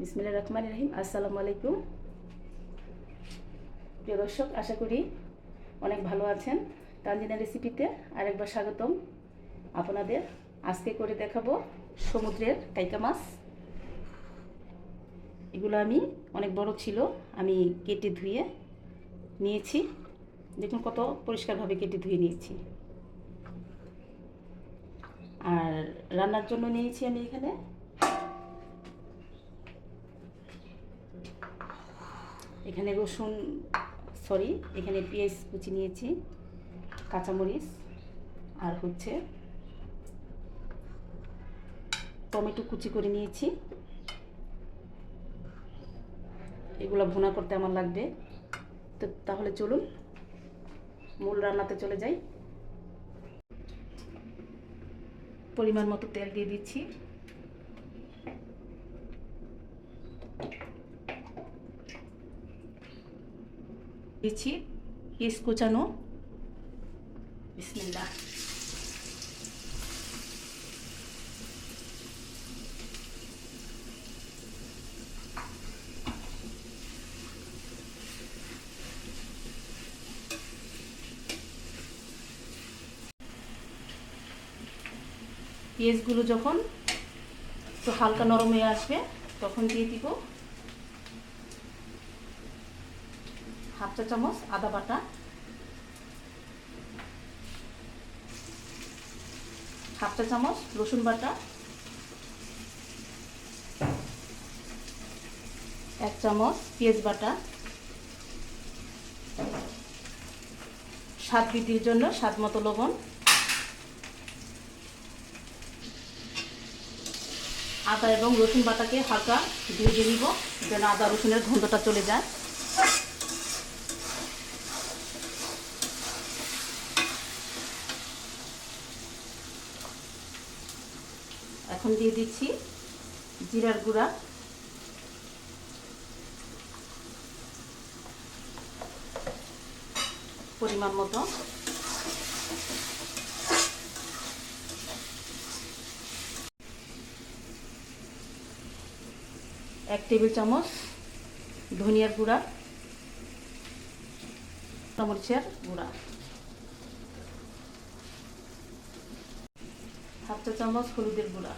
বিসমিল্লা রহমান রহিম। আসসালামু আলাইকুম। প্রিয় দর্শক, আশা করি অনেক ভালো আছেন। তানজিনা রেসিপিতে আরেকবার স্বাগতম। আপনাদের আজকে করে দেখাবো সমুদ্রের কাইকা মাছ। এগুলো আমি, অনেক বড় ছিল, আমি কেটে ধুয়ে নিয়েছি। দেখুন কত পরিষ্কারভাবে কেটে ধুয়ে নিয়েছি। আর রান্নার জন্য নিয়েছি আমি এখানে এখানে রসুন সরি এখানে পেঁয়াজ কুচি নিয়েছি, কাঁচামরিচ, আর হচ্ছে টমেটো কুচি করে নিয়েছি। এগুলো ভুনা করতে আমার লাগবে। তো তাহলে চলুন, মূল রান্নাতে চলে যাই। পরিমাণ মতো তেল দিয়ে দিচ্ছি। দিচ্ছি পিস কুচানো বিসমিল্লাহ পেঁয়াজগুলো যখন একটু হালকা নরম হয়ে আসবে তখন দিয়ে দিব হাফ চা চামচ আদা বাটা। হাফ চা চামচ রসুন বাটা। এক চামচ পেঁয়াজ বাটা। স্বাদ বৃদ্ধির জন্য স্বাদ মতো লবণ। আদা এবং রসুন বাটাকে হালকা ভেজে নিব যেন আদা রসুনের গন্ধটা চলে যায়। এখন দিয়ে দিচ্ছি জিরার গুঁড়া। পরিমাণ মতো। এক টেবিল চামচ ধনিয়ার গুঁড়া মরিচের গুঁড়া। চা চামচ হলুদের গুঁড়া।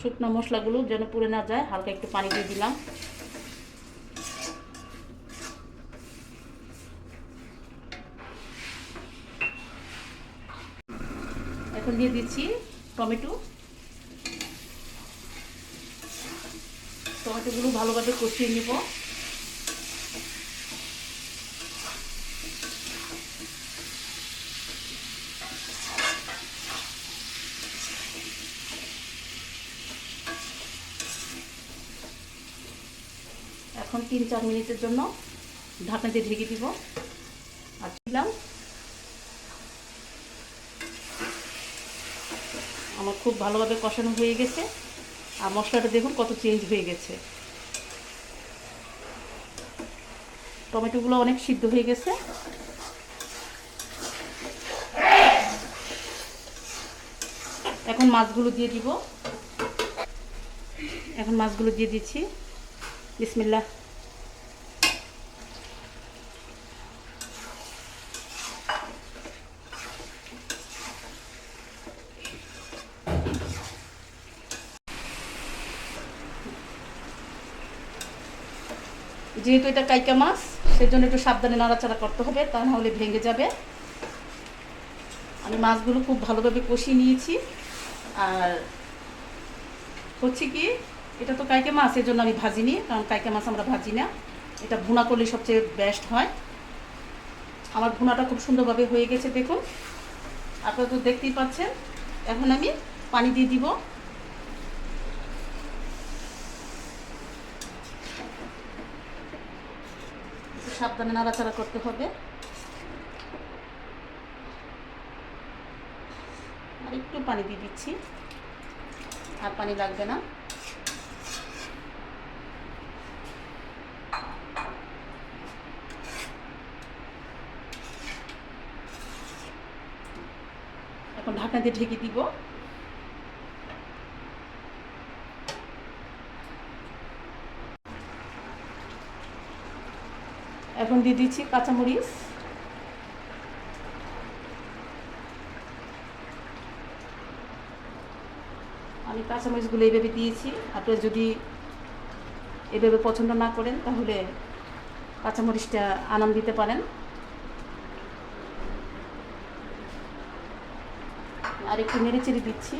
শুকনো মশলাগুলো যেন পুড়ে না যায়, হালকা একটু পানি দিয়ে দিলাম। এখন দিয়ে দিচ্ছি টমেটো। টমেটোগুলো ভালোভাবে কষিয়ে নেব। এখন তিন চার মিনিটের জন্য ঢাকনা দিয়ে ঢেকে দিব। আর দিলাম। আমার খুব ভালোভাবে কষানো হয়ে গেছে। আর মশলাটা দেখুন কত চেঞ্জ হয়ে গেছে। টমেটোগুলো অনেক সিদ্ধ হয়ে গেছে। এখন মাছগুলো দিয়ে দিব। এখন মাছগুলো দিয়ে দিচ্ছি। বিসমিল্লা যেহেতু এটা কাইকা মাছ, সেজন্য একটু সাবধানে নাড়াচাড়া করতে হবে, তা না হলে ভেঙে যাবে। আমি মাছগুলো খুব ভালোভাবে কষিয়ে নিয়েছি। আর হচ্ছে কি, এটা তো কাইকে মাছ এর জন্য আমি ভাজিনি, কারণ কাইকে মাছ আমরা ভাজি না। এটা ভুনা করলে সবচেয়ে বেস্ট হয়। আমার ভুনাটা খুব সুন্দরভাবে হয়ে গেছে, দেখুন। আপনারা তো দেখতেই পাচ্ছেন। এখন আমি পানি দিয়ে দিব একটু সাবধানে নাড়াচাড়া করতে হবে। আর একটু পানি দিয়ে দিচ্ছি। আর পানি লাগবে না। এখন ঢাকনা দিয়ে ঢেকে দিব। এখন দিয়ে দিচ্ছি কাঁচামরিচ। আমি কাঁচামরিচগুলো এইভাবে দিয়েছি। আপনারা যদি এভাবে পছন্দ না করেন, তাহলে কাঁচামরিচটা আনাম দিতে পারেন। আর একটু নেড়ে চেড়ে দিচ্ছি।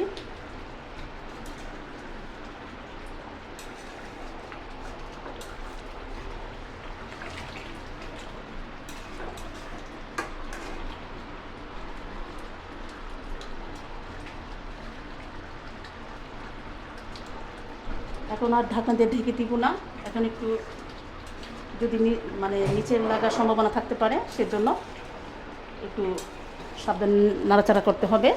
এখন আর ঢাকনা দিয়ে ঢেকে দিব না। এখন একটু যদি মানে নিচে লাগার সম্ভাবনা থাকতে পারে, সেজন্য একটু সাবধান নাড়াচাড়া করতে হবে।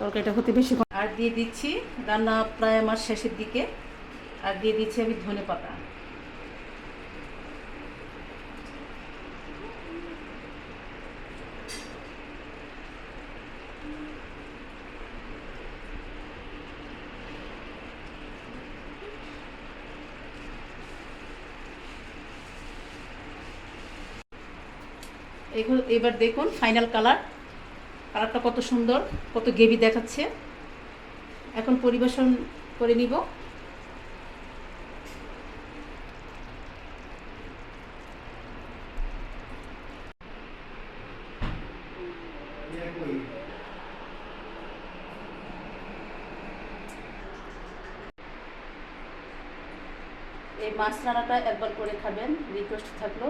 তরকারিটা হতে বেশি আর দিয়ে দিচ্ছি রান্না প্রায় আমার শেষের দিকে। আর দিয়ে দিচ্ছি আমি ধনে পাতা এখন এবার দেখুন ফাইনাল কালার কালারটা কত সুন্দর, কত গেবি দেখাচ্ছে। এখন পরিবেশন করে নিব। এই মাছ রান্নাটা একবার করে খাবেন রিকোয়েস্ট থাকল।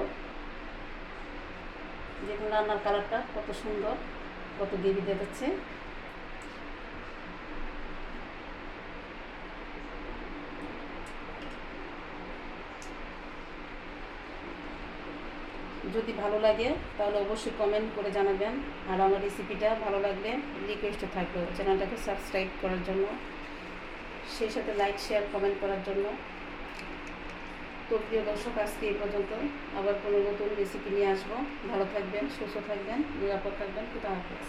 দেখুন রান্নার কালারটা কত সুন্দর, কত দেবী দেখাচ্ছে যদি ভালো লাগে, তাহলে অবশ্যই কমেন্ট করে জানাবেন। আর আমার রেসিপিটা ভালো লাগলে রিকোয়েস্টে থাকবে। চ্যানেলটাকে সাবস্ক্রাইব করার জন্য, সেই সাথে লাইক শেয়ার কমেন্ট করার জন্য। তো প্রিয় দর্শক, আজকে এই পর্যন্ত। আবার কোনো নতুন রেসিপি নিয়ে আসব। ভালো থাকবেন, সুস্থ থাকবেন, নিরাপদ থাকবেন। খুদা হাফেজ।